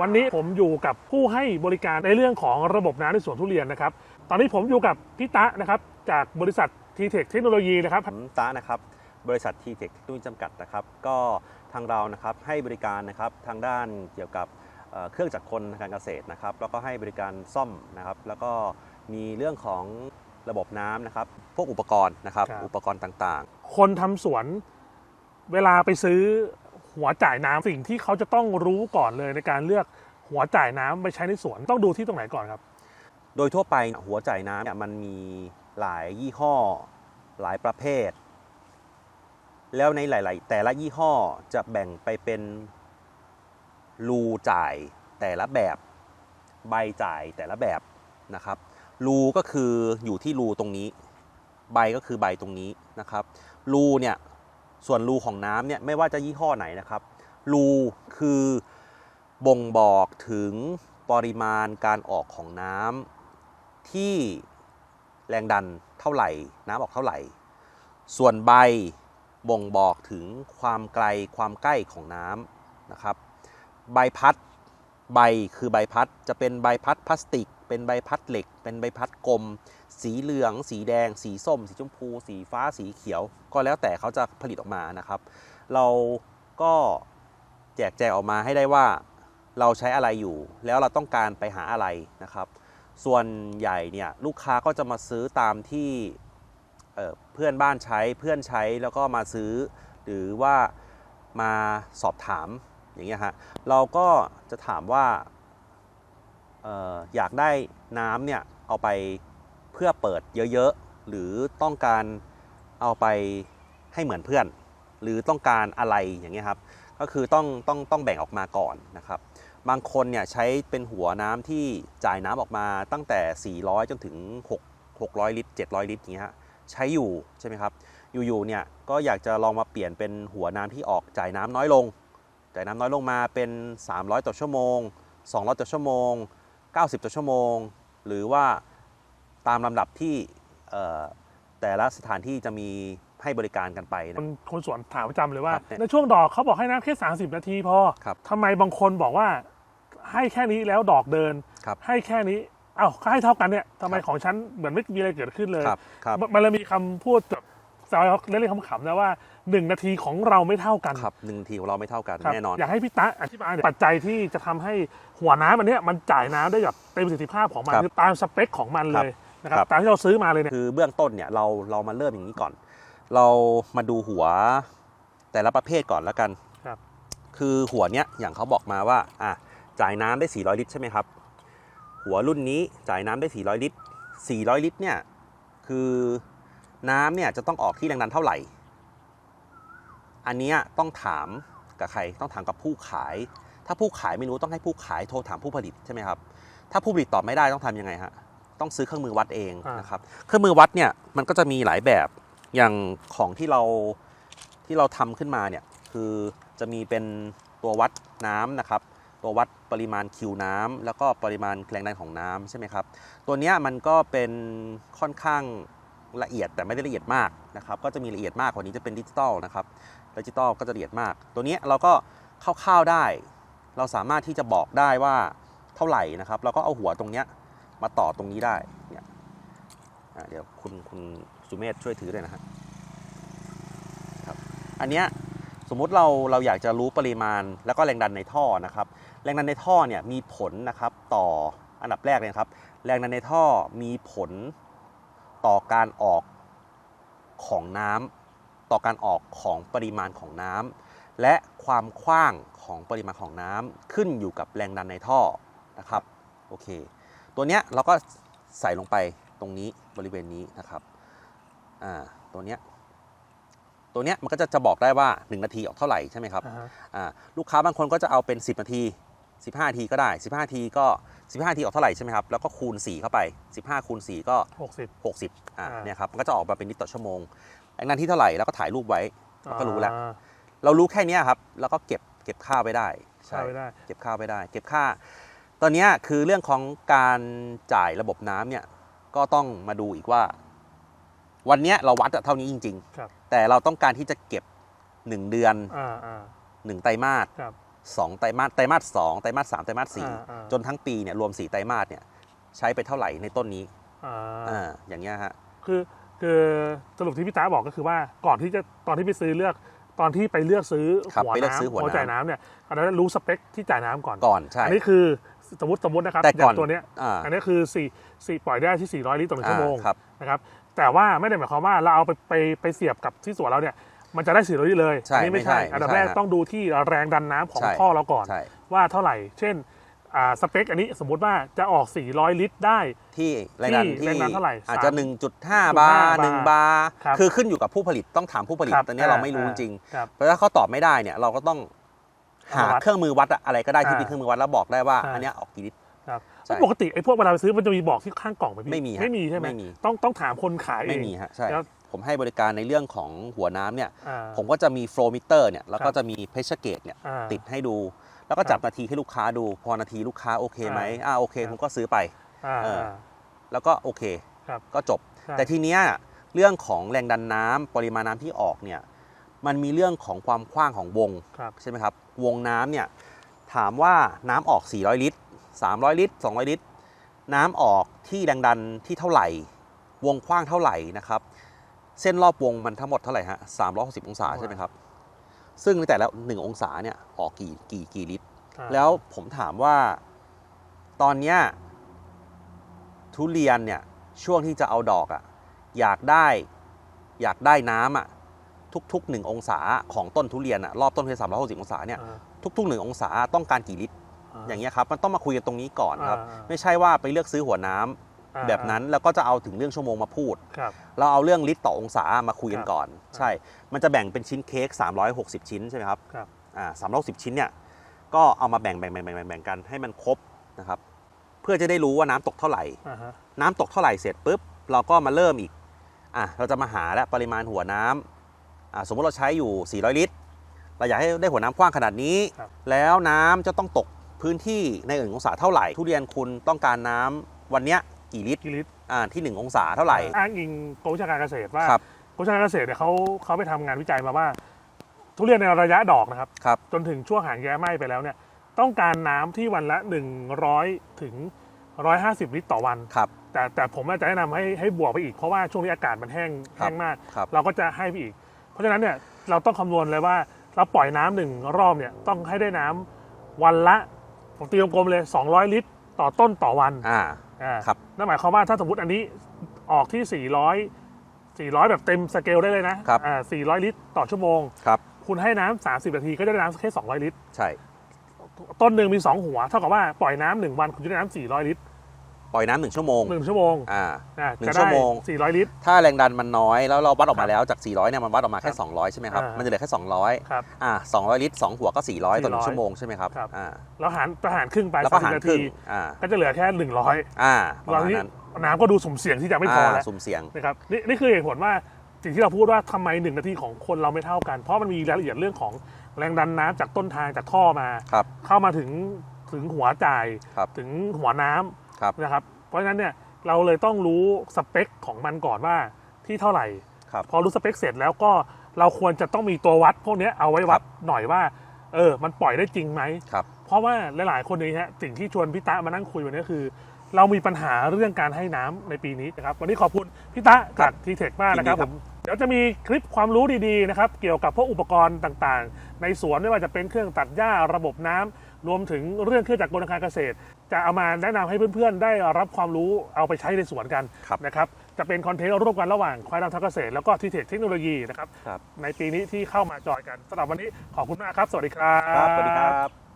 วันนี้ผมอยู่กับผู้ให้บริการในเรื่องของระบบน้ำในสวนทุเรียนนะครับ ตอนนี้ผมอยู่กับพี่ตะนะครับจากบริษัททีเทคเทคโนโลยีนะครับ ผมตานะครับบริษัททีเทคเทคโนโลยีจำกัดนะครับ ก็ทางเรานะครับให้บริการนะครับทางด้านเกี่ยวกับเอ่อเครื่องจักรกลทางการเกษตรนะครับ แล้วก็ให้บริการซ่อมนะครับ แล้วก็มีเรื่องของระบบน้ำนะครับ พวกอุปกรณ์นะครับ ครับ อุปกรณ์ต่างคนทำสวนเวลาไปซื้อ หัวจ่ายน้ำสิ่งที่เขาจะต้องรู้ก่อนเลยในการเลือกหัวจ่ายน้ำไปใช้ในสวนต้องดูที่ตรงไหนก่อนครับ โดยทั่วไปหัวจ่ายน้ำเนี่ยมันมีหลายยี่ห้อ หลายประเภท แล้วในหลาย ๆ แต่ละยี่ห้อจะแบ่งไปเป็นรูจ่ายแต่ละแบบใบจ่ายแต่ละแบบนะครับรูก็คืออยู่ที่รูตรงนี้ ใบก็คือใบตรงนี้นะครับรูเนี่ย ส่วนรูของน้ำเนี่ยไม่ว่าจะยี่ห้อไหนนะครับรูคือบ่งบอกถึงปริมาณการออกของน้ำที่แรงดันเท่าไหร่ น้ำออกเท่าไหร่ ส่วนใบบ่งบอกถึงความไกลความใกล้ของน้ำนะครับ ใบพัดใบคือใบพัดจะเป็นใบพัดพลาสติก เป็นใบพัดเหล็ก เป็นใบพัดกลม สีเหลือง สีแดง สีส้ม สีชมพู สีฟ้าสีเขียว ก็แล้วแต่เขาจะผลิตออกมานะครับ เราก็แจกแจงออกมาให้ได้ว่าเราใช้อะไรอยู่ แล้วเราต้องการไปหาอะไรนะครับ ส่วนใหญ่เนี่ยลูกค้าก็จะมาซื้อตามที่เเพื่อนบ้านใช้เพื่อนใช้แล้วก็มาซื้อ หรือว่ามาสอบถามอย่างเงี้ยฮะเราก็จะถามว่าอออยากได้น้ำเนี่ยเอาไป พื่อเปิดเยอะๆ หรือต้องการเอาไปให้เหมือนเพื่อน หรือต้องการอะไรอย่างเงี้ยครับ ก็คือต้องต้องต้องแบ่งออกมาก่อนนะครับ บางคนเนี่ยใช้เป็นหัวน้ำที่จ่ายน้ำออกมาตั้งแต่ 400 จนถึง 6 600 ลิตร 700 ลิตรอย่างเงี้ยใช้อยู่ใช่ไหมครับ อยู่ๆเนี่ยก็อยากจะลองมาเปลี่ยนเป็นหัวน้ำที่ออกจ่ายน้ำน้อยลง จ่ายน้ำน้อยลงมาเป็น 300 ต่อชั่วโมง 200 ต่อชั่วโมง 90 ต่อชั่วโมง หรือว่า ตามลำดับที่เอ่อแต่ละสถานที่จะมีให้บริการกันไปคนะนคนสวนถามประจำเลยว่า ครับเนี่ยในช่วงดอกเขาบอกให้น้ำแค่30 นาทีพอครับทำไมบางคนบอกว่า ให้แค่นี้แล้วดอกเดิน ครับให้แค่นี้เอ้าก็ให้เท่ากันเนี่ยทำไมครับ ของฉันเหมือนไม่มีอะไรเกิดขึ้นเลย ครับครับ มันมันเลยมีคำพูดแบบแซวเล่นๆขำๆนะว่าหนึ่งนาทีของเราไม่เท่ากันครับหนึ่งทีของเราไม่เท่ากันครับแน่นอน อยากให้พี่ตะอธิบายหน่อยปัจจัยที่จะทำให้หัวน้ำอันเนี้ยมันจ่ายน้ำได้แบบเต็มประสิทธิภาพของมันครับคือตามสเปคของมันเลย นะคครัรับบตามที่เราซื้อมาเลยเนี่ยคือเบื้องต้นเนี่ยเราเรามาเริ่มอย่างนี้ก่อน เรามาดูหัวแต่ละประเภทก่อนแล้วกันครับ คือหัวเนี้ยอย่างเขาบอกมาว่าอะจ่ายน้ำได้ 400 ลิตรใช่ไหมครับ หัวรุ่นนี้จ่ายน้ำได้ 400 ลิตร 400 ลิตรเนี่ยคือน้ำเนี่ยจะต้องออกที่แรงดันเท่าไหร่ อันเนี้ยต้องถามกับใครต้องถามกับผู้ขาย ถ้าผู้ขายไม่รู้ต้องให้ผู้ขายโทรถามผู้ผลิตใช่ไหมครับ ถ้าผู้ผลิตตอบไม่ได้ต้องทำยังไงฮะ ต้องซื้อเครื่องมือวัดเองอ่าน นะครับ เครื่องมือวัดเนี่ยมันก็จะมีหลายแบบอย่างของที่เราที่เราทำขึ้นมาเนี่ยคือจะมีเป็นตัววัดน้ำนะครับ ตัววัดปริมาณคิวน้ำแล้วก็ปริมาณแรงดันของน้ำใช่ไหมครับ ตัวเนี้ยมันก็เป็นค่อนข้างละเอียดแต่ไม่ได้ละเอียดมากนะครับ ก็จะมีละเอียดมากกว่านี้จะเป็นดิจิตอลนะครับ ดิจิตอลก็จะละเอียดมาก ตัวเนี้ยเราก็คร่าวๆได้ เราสามารถที่จะบอกได้ว่าเท่าไหร่นะครับ เราก็เอาหัวตรงเนี้ย มาต่อตรงนี้ได้เนี่ยเดี๋ยวคุณคุณสุเมธช่วยถือด้วยนะฮะครับอันเนี้ยสมมุติเราเราอยากจะรู้ปริมาณแล้วก็แรงดันในท่อนะครับ แรงดันในท่อเนี่ยมีผลนะครับต่ออันดับแรกเลยครับ แรงดันในท่อมีผลต่อการออกของน้ำต่อการออกของปริมาณของน้ำและความกว้างของปริมาณของน้ำขึ้นอยู่กับแรงดันในท่อนะครับโอเค ตัวเนี้ยเราก็ใส่ลงไปตรงนี้บริเวณนี้นะครับอ่าตัวเนี้ยตัวเนี้ยมันก็จะจะบอกได้ว่า 1 นาทีออกเท่าไหร่ใช่ไหมครับอ่าฮะอ่าลูกค้าบางคนก็จะเอาเป็น 10 นาที 15นาทีก็ได้ 15นาทีก็ 15นาทีออกเท่าไหร่ใช่ไหมครับแล้วก็คูณ 4 เข้าไป 15 คูณ 4 ก็หกสิบ60อ่าอ่าเนี่ยครับมันก็จะออกมาเป็นลิตรต่อชั่วโมงแรงดันที่เท่าไหร่แล้วก็ถ่ายรูปไว้เราก็รู้แล้วอ่าเรารู้แค่เนี้ยครับ แล้วก็เก็บเก็บค่าไว้ได้เข้าไปได้ เก็บค่าไว้ได้เก็บค่า ตอนเนี้ยคือเรื่องของการจ่ายระบบน้ำเนี่ยก็ต้องมาดูอีกว่า วันเนี้ยเราวัดอะเท่านี้จริงครับๆแต่เราต้องการที่จะเก็บ1เดือนอ่าอ่า1ไตรมาสครับสองไตรมาสไตรมาสสองไตรมาสสามไตรมาสสี่อ่าอ่าจนทั้งปีเนี่ยรวมสี่ไตรมาสเนี่ยใช้ไปเท่าไหร่ในต้นนี้อ่าอ่าอย่างเงี้ยฮะคือคือสรุปที่พี่ตาบอกก็คือว่าก่อนที่จะตอนที่ไปซื้อเลือกตอนที่ไปเลือกซื้อครับหัวไปเลือกน้ำซื้อหัวน้ำจ่ายน้ำเนี่ยอันนั้นรู้สเปคที่จ่ายน้ำก่อนก่อนใช่อันนี้คือ สมมติสมมตินะครับแต่ก่อนย่างตัวเนี้ยอ่าอันนี้คือ4 4ปล่อยได้ที่ 400 ลิตรต่อหนึ่งชั่วโมงอ่าครับนะครับแต่ว่าไม่ได้หมายความว่าเราเอาไปไปไปเสียบกับที่สวนเราเนี่ยมันจะได้400ลิตรเลยใช่อันี้ไม่ใช่ไม่ใช่อันดับไม่ใช่แรกฮะต้องดูที่แรงดันน้ำของใช่ท่อเราก่อนใช่ว่าเท่าไหร่ เช่นอ่าสเปคอันนี้สมมุติว่าจะออก 400 ลิตรได้ที่แรงดันที่ที่แรงดันเท่าไหร่อาจจะสาม1.5 บาร์1.5 1บาร์ครับคือขึ้นอยู่กับผู้ผลิตต้องถามผู้ผลิตครับตอนนี้เราไม่รู้อ่าจริงครับเพราะถ้าเขาตอบไม่ได้เนี่ยเราก็ต้อง หาเอามาวัดเครื่องมือวัดอะอะไรก็ได้ที่อ่าเป็นเครื่องมือวัดแล้วบอกได้ว่าใช่อันเนี้ยออกกี่ลิตรครับใช่ปกติไอ้พวกเวลาไปซื้อมันจะมีบอกที่ข้างกล่องไหมพี่ไม่มีฮะไม่มีใช่ไหมไม่มีต้องต้องถามคนขายเองไม่มีฮะใช่แล้วผมให้บริการในเรื่องของหัวน้ำเนี่ยอ่าผมก็จะมีโฟลมิเตอร์เนี่ยแล้วคก็รับจะมีเพชเกตเนี่ยอ่าติดให้ดู แล้วก็จับครับนาทีให้ลูกค้าดู พอนาทีลูกค้าโอเคไหมอ่าอ่าโอเคครับผมก็ซื้อไปอ่าเออแล้วก็โอเคครับก็จบใช่แต่ทีเนี้ยเรื่องของแรงดันน้ำปริมาณน้ำที่ออกเนี่ย มันมีเรื่องของความกว้างของวงครับใช่ไหมครับ วงน้ำเนี่ยถามว่าน้ำออก 400 ลิตร 300 ลิตร 200 ลิตร น้ำออกที่แรงดันที่เท่าไหร่ วงกว้างเท่าไหร่นะครับ เส้นรอบวงมันทั้งหมดเท่าไหร่ฮะ360 องศาใช่ไหมครับ ซึ่งในแต่ละ1องศาเนี่ยออกกี่กี่กี่ลิตรอ่าแล้วผมถามว่าตอนเนี้ยทุเรียนเนี่ยช่วงที่จะเอาดอกอะ่ะอยากได้อยากได้น้ำอะ่ะ ทุกๆหนึ่งองศาของต้นทุเรียนอะ่ะรอบต้นทุเรียนสามร้อยหกสิบองศาเนี่ยอ่าทุกๆหนึ่งองศาต้องการกี่ลิตร อย่างเงี้ยครับมันต้องมาคุยกันตรงนี้ก่อนครับอ่าไม่ใช่ว่าไปเลือกซื้อหัวน้ำอ่าแบบนั้นแล้วก็จะเอาถึงเรื่องชั่วโมงมาพูดครับเราเอาเรื่องลิตรต่อองศามาคุยกันครับก่อน ใช่ มันจะแบ่งเป็นชิ้นเค้ก360 ชิ้นใช่ไหมครับครับอ่า360ชิ้นเนี่ยก็เอามาแบ่งแบ่งแบ่งแบ่งแบ่งแบ่งกันให้มันครบนะครับ เพื่อจะได้รู้ว่าน้ำตกเท่าไหร่อ่าฮะน้ำตกเท่าไหร่เสร็จปุ๊บเราก็มาเริ่มอีกอะเราจะมาหาแล้วปริมาณหัวน้ำอ่า สมมติเราใช้อยู่ 400 ลิตร เราอยากให้ได้หัวน้ำกว้างขนาดนี้ครับแล้วน้ำจะต้องตกพื้นที่ในหนึ่งองศาเท่าไหร่ ทุเรียนคุณต้องการน้ำวันเนี้ยกี่ลิตรกิลิตรอ่าที่1องศาเท่าไหร่ อ้างอิงกรมวิชาการเกษตรว่าครับกรมวิชาการเกษตรเนี่ยเขาเขาไปทำงานวิจัยมาว่า ทุเรียนในระยะดอกนะครับครับจนถึงช่วงหางแย้ไหม้ไปแล้วเนี่ยต้องการน้ำที่วันละ 100 ถึง 150 ลิตรต่อวันครับแต่แต่ผมอาจจะแนะนำให้ให้บวกไปอีกเพราะว่าช่วงนี้อากาศมันแห้งครับแห้งมากครับเราก็จะให้ไปอีกเพ ราะฉะนั้นเนี่ยเราต้องคำนวณเลยว่าเราปล่อยน้ำหนึ่งรอบเนี่ยต้องให้ได้น้ำวันละผมตีกลมๆเลย 200 ลิตร ต่อต้นต่อวันอ่าอ่าครับนั่นหมายความว่าถ้าสมมติอันนี้ออกที่ 400 400 แบบเต็มสเกลได้เลยนะครับอ่า400 ลิตร ต่อชั่วโมง ครับ คุณให้น้ำ30 นาทีก็จะได้น้ำแค่ 200 ลิตร ใช่ ต้นหนึ่งมี 2 หัว เท่ากับว่าปล่อยน้ำหนึ่งวันคุณจะได้น้ำ400 ลิตร ปล่อยน้ำหนึ่งชั่วโมงหนึ่งชั่วโมงอ่าอ่าหนึ่งจะชั่ได้วโมง 400 ลิตร ถ้าแรงดันมันน้อย แล้วเราวัดออกมาแล้วจาก 400เนี่ยมันวัดออกมาแค่ครับ200 ใช่ไหมครับ อ่ามัมันจะเหลือแค่ 200ครับอ่า200 ลิตร 2 หัวก็ 400 ต่อหนึ่ง400ชั่วโมงใช่ไหมครับครับ อ่าแล้วหารประหารครึ่งไปแล้วก็หาร30นาครึ่ทีงอ่าก็จะเหลือแค่ 100อ่าประตอนมาณนี้นั้นน้ำก็ดูสุ่มเสี่ยงที่จะไม่พอแล้ว สุ่มเสี่ยง นะครับนี่นี่คือเหตุผลว่าสิ่งที่เราพูดว่าทำไมหนึ่งนาทีของคนเราไม่เท่ากัน เพราะมันมีรายละเอียดเรื่องของแรงดันน้ำจากต้นทางจากท่อมา ครับเข้ามาถึงถึงหัวจ่าย ครับถึงหัวน้ำ ครับนะครับ เพราะฉะนั้นเนี่ยเราเลยต้องรู้สเปคของมันก่อนว่าที่เท่าไหร่ ครับ พอรู้สเปคเสร็จแล้วก็เราควรจะต้องมีตัววัด พวกเนี้ยเอาไว้วัดหน่อยว่า เออ มันปล่อยได้จริงไหมครับ เพราะว่าหลายๆ คนนี้ฮะสิ่งที่ชวนพี่ตะมานั่งคุยวันนี้คือ เรามีปัญหาเรื่องการให้น้ำในปีนี้นะครับ วันนี้ขอบคุณพี่ตะจากทีเทคมากนะครับยินดีคผรับมเดี๋ยวจะมีคลิปความรู้ดีๆนะครับ เกี่ยวกับพวกอุปกรณ์ต่างๆ ในสวนไม่ว่าจะเป็นเครื่องตัดหญ้าระบบน้ำ รวมถึงเรื่องเครื่องจักรกลการเกษตร จะเอามาแนะนำให้เพื่อนๆ ได้รับความรู้เอาไปใช้ในสวนกันครับนะครับจะเป็นคอนเทนต์ร่วมกันระหว่างควายดำทางเกษตรแล้วก็ทีเทคเทคโนโลยีนะครับครับในปีนี้ที่เข้ามาจอยกันสำหรับวันนี้ขอบคุณมากครับ สวัสดีครับครับสวัสดีครับ